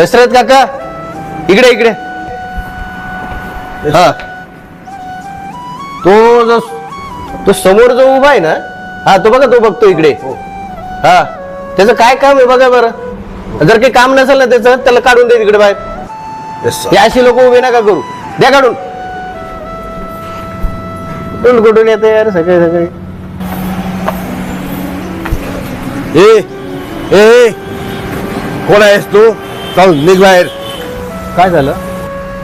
दशरथ काका इकडे इकडे. हा. तो जो तो समोर जो उभा आहे ना हा तो बघा तो बघतो इकडे. हा. त्याचं काय काम आहे बघा बरं. जर काही काम नसेल ना त्याचं त्याला काढून दे तिकडे बाहेर. हे अशी लोक उभे नका करू. द्या काढून. कुठून कुठून येते यार सगळे सगळे? ए ए ए, कोण आहेस तू? चल निघ बाहेर. काय झालं?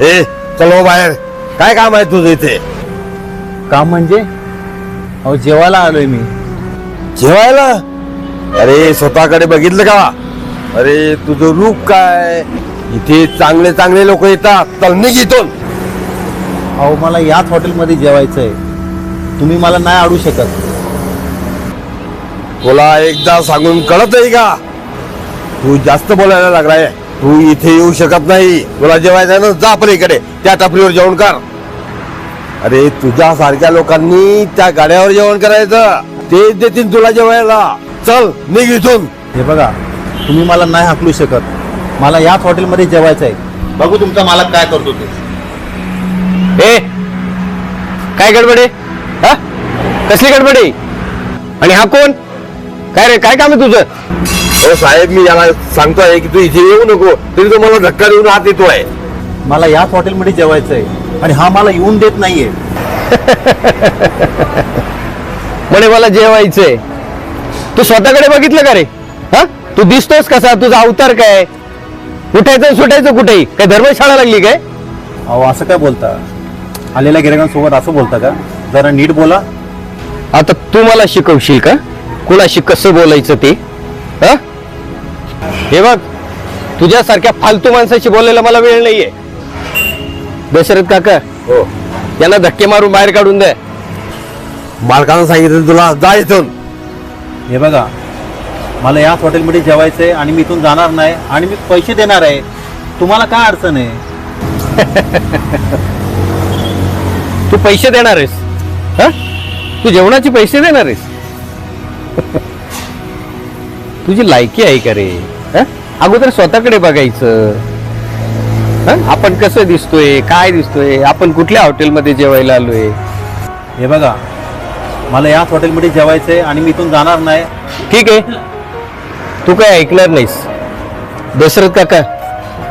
ए चलो बाहेर. काय काम आहे तुझं इथे? काम म्हणजे? अहो जेवायला आलोय मी. जेवायला? अरे स्वतःकडे बघितलं का? अरे तुझं रूप काय? इथे चांगले चांगले लोक येतात. चल निघ इथून. अहो मला याच हॉटेलमध्ये जेवायचं आहे तुम्ही मला नाही अडू शकत. तुला एकदा सांगून कळत आहे का? तू जास्त बोलायला लागलाय. तू इथे येऊ शकत नाही. तुला जेवायचं आहे ना जा पलीकडे त्या टपरीवर जेवण कर. अरे तुझ्या सारख्या लोकांनी त्या गाड्यावर जेवण करायचं. ते देतील तुला जेवायला. चल निघ इथून. हे बघा तुम्ही मला नाही हाकलू शकत. मला याच हॉटेलमध्ये जेवायचं आहे बघू तुमचा मालक काय करतो ते. ए काय गडबड? आहे हा? कसली गडबड? आहे आणि हा कोण? काय रे काय काम आहे तुझं? हो साहेब मी याला सांगतोय की तू इथे येऊ नको तरी तो मला धक्का देऊन आत येतोय. मला याच हॉटेलमध्ये जेवायचं आहे आणि हा मला येऊन देत नाहीये. म्हणे मला जेवायचंय. तू स्वतःकडे बघितलं का रे? हा? तू दिसतोस कसा? तुझा अवतार काय? उठायचं आणि सुटायचं कुठेही? काय धर्मशाळा लागली काय? अहो असं काय बोलता? आलेल्या गिरायकांसोबत असं बोलता का? जरा नीट बोला. आता तू मला शिकवशील का? कुणाशी कसं बोलायचं ते? हा? हे बघ तुझ्यासारख्या फालतू माणसाशी बोलायला मला वेळ नाहीये. दशरथ काका हो. यांना धक्के मारून बाहेर काढून दे. मालकानं सांगितलं तुला जा इथून. हे बघा मला याच हॉटेलमध्ये जेवायचं आहे आणि मी इथून जाणार नाही आणि मी पैसे देणार आहे. तुम्हाला काय अडचण आहे? तू पैसे देणार आहेस? हा? तू जेवणाचे पैसे देणार आहेस? तुझी लायकी आहे का रे? हा? अगोदर स्वतःकडे बघायचं. हा? आपण कसं दिसतोय? काय दिसतोय? आपण कुठल्या हॉटेलमध्ये जेवायला आलोय? हे बघा मला याच हॉटेलमध्ये जेवायचं आहे आणि मी इथून जाणार नाही. ठीक आहे. तू काय ऐकणार नाहीस. दशरथ काका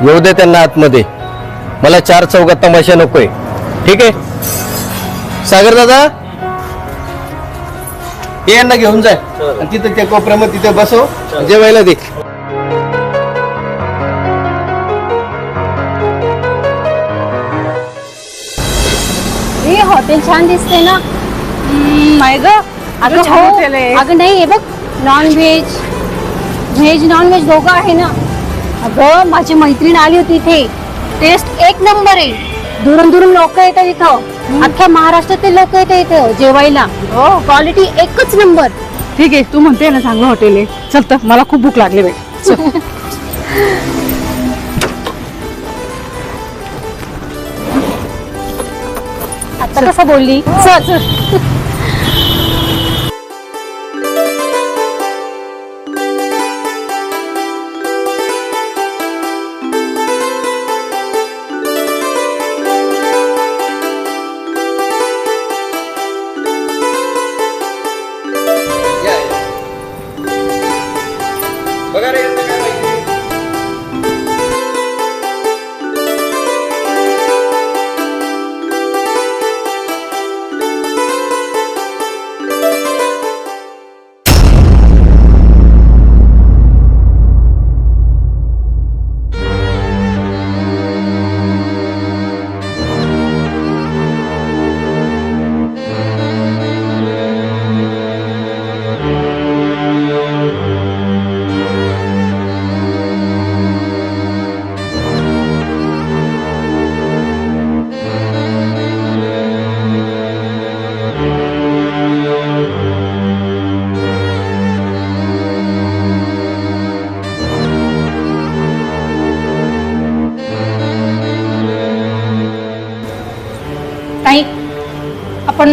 येऊ दे त्यांना आतमध्ये. मला चार चौकात तमाशा नकोय. ठीक आहे? सागर दादा? ये यांना घेऊन जाय. आणि तिथं त्या कोपऱ्यामध्ये तिथे बसव. जेवायला दे. हे हॉटेल छान दिसते ना? नाही ग. अगं छान हो. आहे. अगं नाही हे बघ non veg veg non veg दोघं आहे ना. अगं माझी मैत्रीण आली होती इथे. टेस्ट एक नंबर आहे. दुरून दुरून लोक येतात इथं. अख्ख्या महाराष्ट्रातील लोक येतात इथं जेवायला. हो क्वालिटी एकच नंबर ठीक आहे तू म्हणते ना चांगलं हॉटेल आहे. चल तर मला खूप भूक लागली बाई. चल. आता कसं बोलली? चल.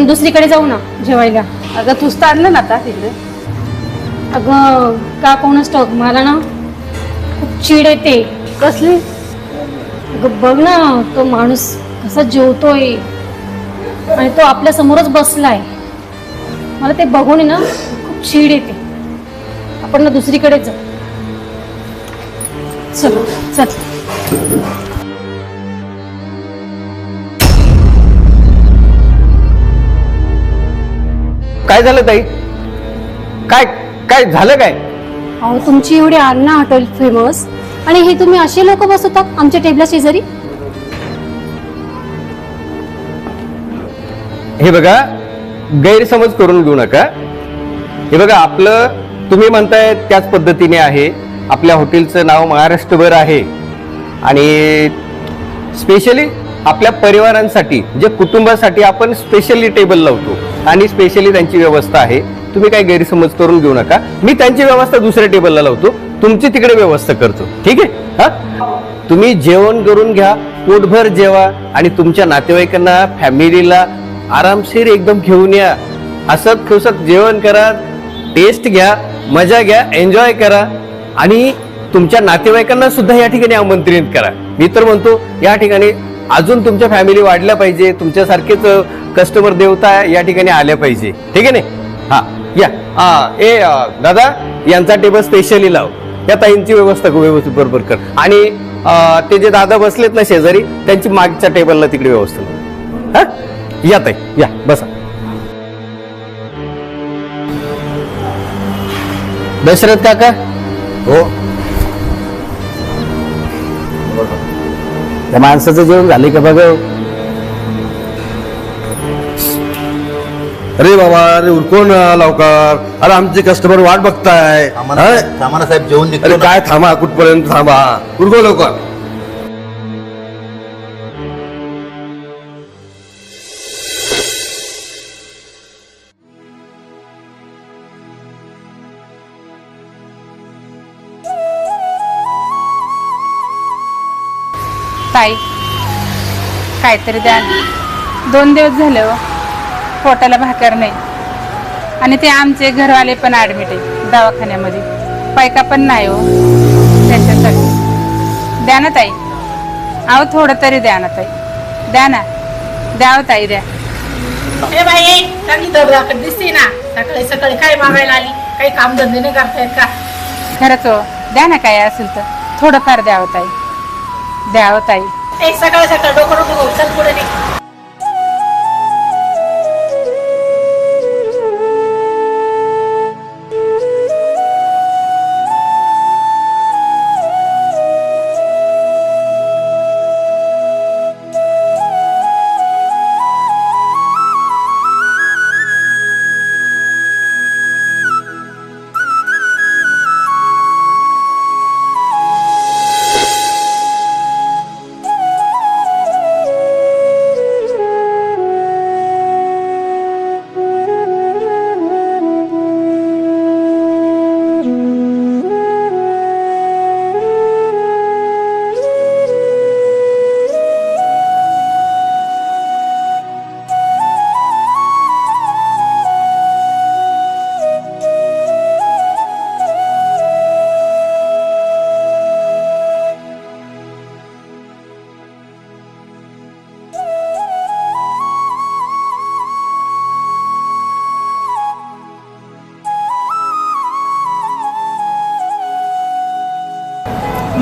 आपण दुसरीकडे जाऊ ना जेवायला. अगं तूच तर आणलं ना आता तिकडे. अगं का कोणच ठाऊक मला ना खूप चीड येते. कसली? अगं बघ ना तो माणूस कसा जेवतोय. आणि तो आपल्या समोरच बसलाय. मला ते बघून ना खूप चीड येते. आपण ना दुसरीकडे जाऊ चल चल. काय झालं ताई? काय काय झालं काय? अहो तुमची एवढी अन्ना हॉटेल फेमस आणि हे तुम्ही असे लोक बसवतात आमच्या टेबला शेजारी? हे बघा गैरसमज करून घेऊ नका. हे बघा आपलं तुम्ही म्हणताय त्याच पद्धतीने आहे. आपल्या हॉटेलचं नाव महाराष्ट्रभर आहे. आणि स्पेशली आपल्या परिवारांसाठी जे कुटुंबासाठी आपण स्पेशली टेबल लावतो. आणि स्पेशली त्यांची व्यवस्था आहे. तुम्ही काही गैरसमज करून घेऊ नका. मी त्यांची व्यवस्था दुसऱ्या टेबलला लावतो. तुमची तिकडे व्यवस्था करतो. ठीक आहे? हा? तुम्ही जेवण करून घ्या. पोटभर जेवा. आणि तुमच्या नातेवाईकांना फॅमिलीला आरामशीर एकदम घेऊन या. हसत खुसत जेवण करा. टेस्ट घ्या. मजा घ्या. एन्जॉय करा. आणि तुमच्या नातेवाईकांना सुद्धा या ठिकाणी आमंत्रित करा. मी तर म्हणतो या ठिकाणी अजून तुमच्या फॅमिली वाढल्या पाहिजे तुमच्यासारखेच कस्टमर देवता या ठिकाणी आल्या पाहिजे. ठीक आहे ना हा या. हा ए दादा यांचा टेबल स्पेशली लाव. या ताईंची व्यवस्था व्यवस्थित बरोबर कर. आणि ते जे दादा बसलेत ना शेजारी त्यांची मागच्या टेबलला तिकडे व्यवस्था हा? या ताई या बसा. दशरथ काका? हो. त्या माणसाचं जेवण झाले का बघ? अरे बाबा अरे उरकून लवकर? अरे आमचे कस्टमर वाट बघताय. हा? सामाना साहेब जेवण अरे निघतो काय थांबा कुठपर्यंत थांबा? उरको लवकर? ताई काहीतरी द्या. दोन दिवस झाले हो. पोटाला भाकर नाही. आणि ते आमचे घरवाले पण ॲडमिट आहे दवाखान्यामध्ये. पैका पण नाही हो. त्याच्यासाठी. द्या ना ताई. अहो थोडं तरी द्या ना ताई. द्या ना. द्या हो ताई द्या. बाई चांगली दिसते ना? सकाळी सकाळी काय मागायला आली? काही काम धंदे नाही करतायत का? खरंच हो. द्या ना काय असेल तर. थोडंफार द्या हो ताई. द्या हो ताई एक सकाळ सकाळ डोकं डोकं चल पुढे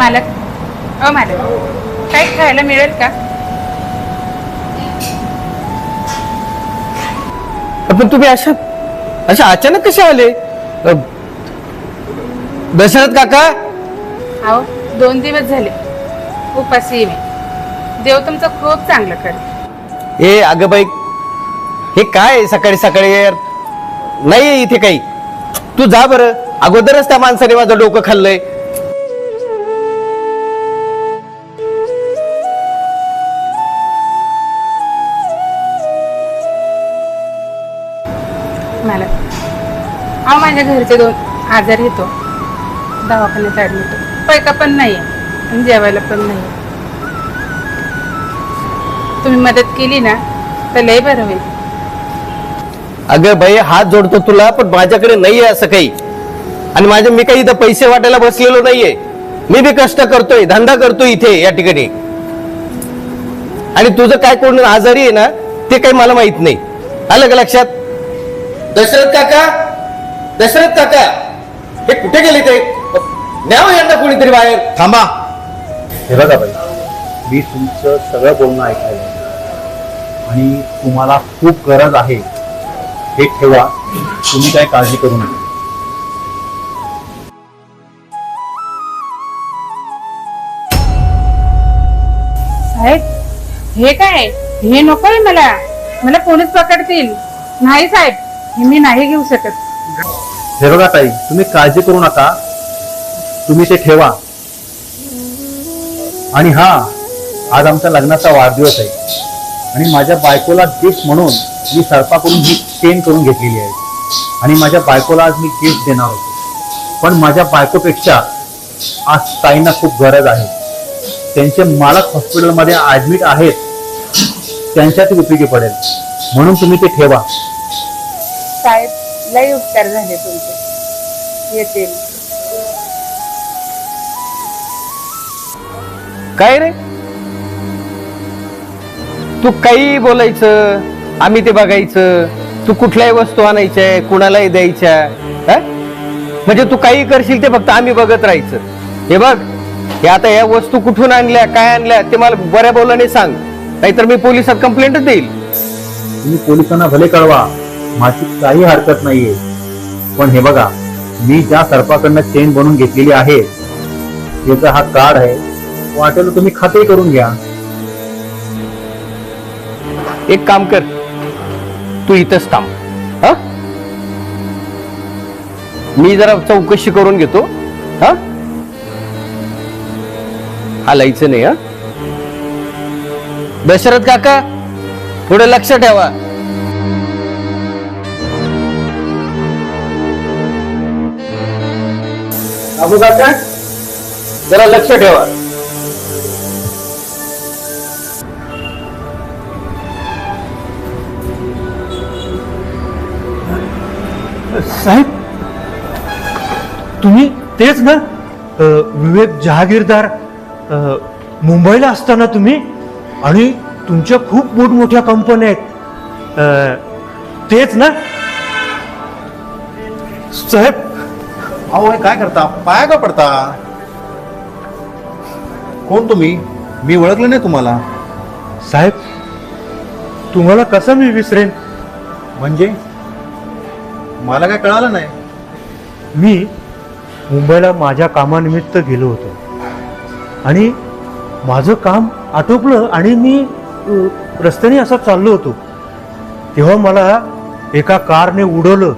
मालक. अ मालक. काही खायला मिळेल का? पण तुम्ही अशा अशा अचानक कसे आले? अ, दशरथ काका? अहो दोन दिवस झाले. उपाशी आहे मी. देव तुमचं खूप चांगलं करे ए अगं बाई हे काय सकाळी सकाळी? यार नाही इथे काही. तू जा बरं. अगोदरच त्या माणसाने माझं डोकं खाल्लंय. मला अहो माझ्या घरचे दोन आजार येतो. दवाखान्यात ॲडमिट पैका पण नाही आहे आणि जेवायला पण नाही आहे. तुम्ही मदत केली ना तर लय बरं होईल. अगं बाई हात जोडतो तुला पण माझ्याकडे नाहीये असं काही. आणि माझे मी काही इथं पैसे वाटायला बसलेलो नाहीये. मी बी कष्ट करतोय धंदा करतोय इथे या ठिकाणी. आणि तुझं काय कोण आजारी आहे ना ते काही मला माहीत नाही. आलं का लक्षात? दशरथ काका? दशरथ काका हे कुठे गेले ते? न्यावं यांना कोणीतरी बाहेर. थांबा. हे बघा बाई मी तुमचं सगळं बोलणं ऐकलेलं आहे. आणि तुम्हाला खूप गरज आहे. हे ठेवा तुम्ही काय काळजी करू नका. साहेब हे काय? हे नकोय मला. मला पोलीस पकडतील. नाही साहेब. हे मी नाही घेऊ शकत. हे बघा ताई तुम्ही काळजी करू नका. तुम्ही ते ठेवा. आणि हा आज आमच्या लग्नाचा वाढदिवस आहे. आणि माझ्या बायकोला गिफ्ट म्हणून मी सरपाकडून ही चेन करून घेतलेली आहे. आणि माझ्या बायकोला आज मी गिफ्ट देणार होतो. पण माझ्या बायकोपेक्षा आज ताईंना खूप गरज आहे. त्यांचे मालक हॉस्पिटलमध्ये ऍडमिट आहेत. त्यांच्यात उपयोगी पडेल. म्हणून तुम्ही ते ठेवा. साहेब लय उपकार झाले तुमचे. येतील. काय रे? तू काही बोलायचं आम्ही ते बघायचं तू कुठल्याही वस्तू आणायच्या कुणालाही द्यायच्या हं? म्हणजे तू काही करशील ते फक्त आम्ही बघत राहायचं. हे बघ हे आता या वस्तू कुठून आणल्या काय आणल्या ते मला बऱ्या बोलाने सांग. नाहीतर मी पोलिसात कंप्लेंटच देईल. तुम्ही पोलिसांना भले कळवा. माझी काही हरकत नाहीये. पण हे बघा मी ज्या सर्पाकडनं चेन बनवून घेतलेली आहे त्याचा हा कार्ड आहे. वाटेल तुम्ही खाते करून घ्या. एक काम कर. तू इथंच थांब. हा? मी जरा चौकशी करून घेतो. हा? हालायचं नाही हा? दशरथ काका थोडं लक्ष ठेवा. अबू काका जरा लक्ष ठेवा. साहेब तुम्ही तेच ना अ, विवेक जहागीरदार अ, मुंबईला असताना तुम्ही आणि तुमच्या खूप मोठमोठ्या कंपन्या आहेत. अ, तेच ना? साहेब अहो हे काय करता? पाया का पडता? कोण तुम्ही? मी ओळखलं नाही तुम्हाला. साहेब तुम्हाला कसं मी विसरेन? म्हणजे? मला काय कळालं नाही. मी मुंबईला माझ्या कामानिमित्त गेलो होतो. आणि माझं काम आटोपलं आणि मी अ, रस्त्याने असा चाललो होतो. तेव्हा मला एका कारने उडवलं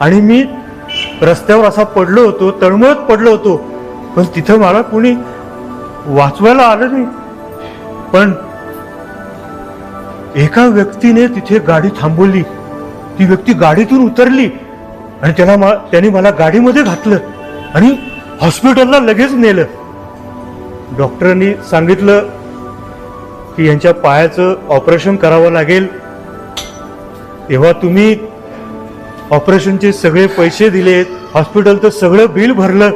आणि मी रस्त्यावर असा पडलो होतो तळमळत पडलो होतो. पण तिथं मला कोणी वाचवायला आलं नाही. पण एका व्यक्तीने तिथे गाडी थांबवली. ती व्यक्ती गाडीतून उतरली आणि त्याला मा- त्याने मला गाडीमध्ये घातलं आणि हॉस्पिटलला लगेच नेलं. डॉक्टरांनी सांगितलं की यांच्या पायाचं ऑपरेशन करावं लागेल. तेव्हा तुम्ही ऑपरेशनचे सगळे पैसे दिलेत हॉस्पिटलचं सगळं बिल भरलं.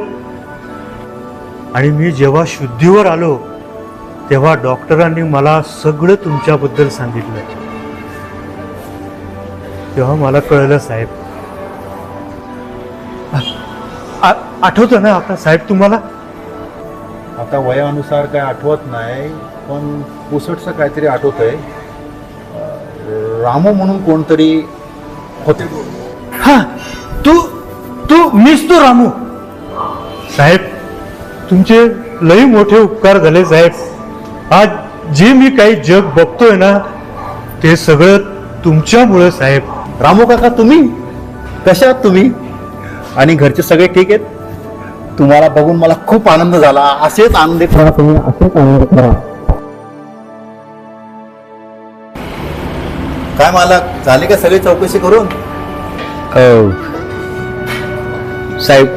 आणि मी जेव्हा शुद्धीवर आलो तेव्हा डॉक्टरांनी मला सगळं तुमच्याबद्दल सांगितलं. तेव्हा मला कळलं साहेब. आ- आठवतं ना आता साहेब तुम्हाला? आता वयानुसार काय आठवत नाही पण पुसटचं काहीतरी आठवत आहे रामू म्हणून कोणतरी होते. हा तू तू मीच तो रामू. साहेब तुमचे लई मोठे उपकार झाले साहेब. आज जे मी काही जग बघतोय ना ते सगळं तुमच्यामुळे साहेब. रामू काका तुम्ही? कशा आहात तुम्ही? आणि घरचे सगळे ठीक आहेत? तुम्हाला बघून मला खूप आनंद झाला. असेच आनंदित राहा तुम्ही असेच आनंदित राहा काय मालक झाली का सगळी चौकशी करून? हो. साहेब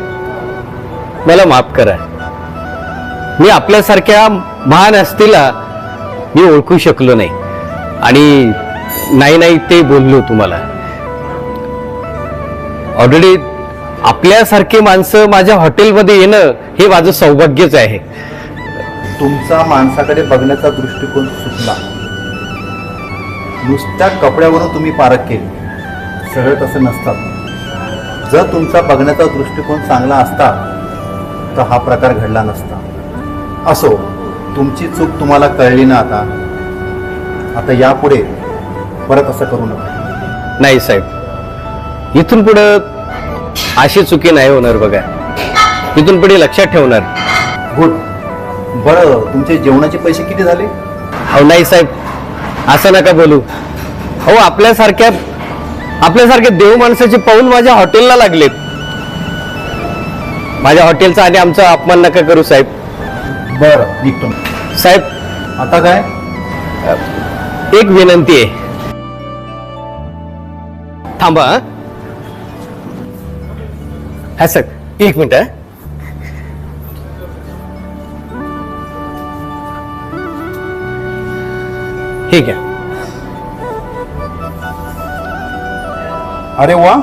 मला माफ करा. मी आपल्यासारख्या महान हस्तीला मी ओळखू शकलो नाही. आणि नाही नाही ते बोललो तुम्हाला. ऑलरेडी आपल्यासारखी माणसं माझ्या हॉटेलमध्ये येणं हे माझं सौभाग्यच आहे. तुमचा माणसाकडे बघण्याचा दृष्टिकोन सुटला. नुसत्या कपड्यावरून तुम्ही पारख केली. सगळं तसं नसतात. जर तुमचा बघण्याचा दृष्टिकोन चांगला असता तर हा प्रकार घडला नसता. असो तुमची चूक तुम्हाला कळली ना आता आता यापुढे परत असं करू नका. नाही साहेब. इथून पुढं अशी चुकी नाही होणार बघा. इथून पुढे लक्षात ठेवणार. गुड बरं तुमचे जेवणाचे पैसे किती झाले? अहो नाही साहेब. असं नका बोलू. अहो आपल्यासारख्या आपल्यासारख्या देव माणसाचे पाऊल माझ्या हॉटेलला लागलेत. माझ्या हॉटेलचा आणि आमचा अपमान नका करू साहेब. बरं निघतो साहेब आता काय? एक विनंती आहे. थांबा हं. हा सर एक मिनिट हं. ठीक आहे अरे वा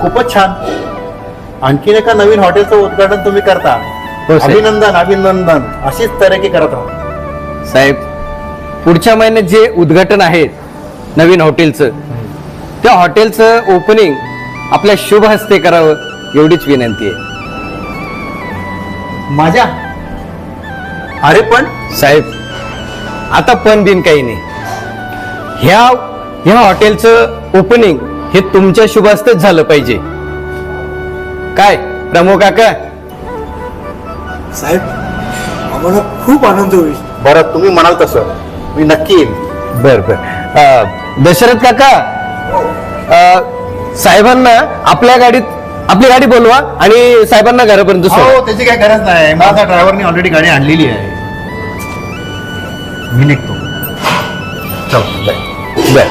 खूपच छान. आणखीन एका नवीन हॉटेलचं उद्घाटन तुम्ही करता. हो, साहेब. अभिनंदन अभिनंदन. अशीच तरक्की करत राहा. साहेब पुढच्या महिन्यात जे उद्घाटन आहे नवीन हॉटेलचं त्या हॉटेलचं ओपनिंग आपल्या शुभ हस्ते करावं एवढीच विनंती आहे. माझ्या? अरे पण? साहेब आता पण बिन काही नाही. ह्या ह्या हॉटेलचं ओपनिंग हे तुमच्या शुभ हस्तेच झालं पाहिजे. काय प्रमोद काका? साहेब आम्हाला खूप आनंद होईल. बरं तुम्ही म्हणाल तसं. मी नक्की येईल बर बर. अं, दशरथ काका अं, साहेबांना आपल्या गाडीत आपली गाडी बोलवा आणि साहेबांना घरापर्यंत सोडा. हो त्याची काही गरज नाही. माझा ड्रायव्हरने ऑलरेडी गाडी आणलेली आहे. मी निघतो बर.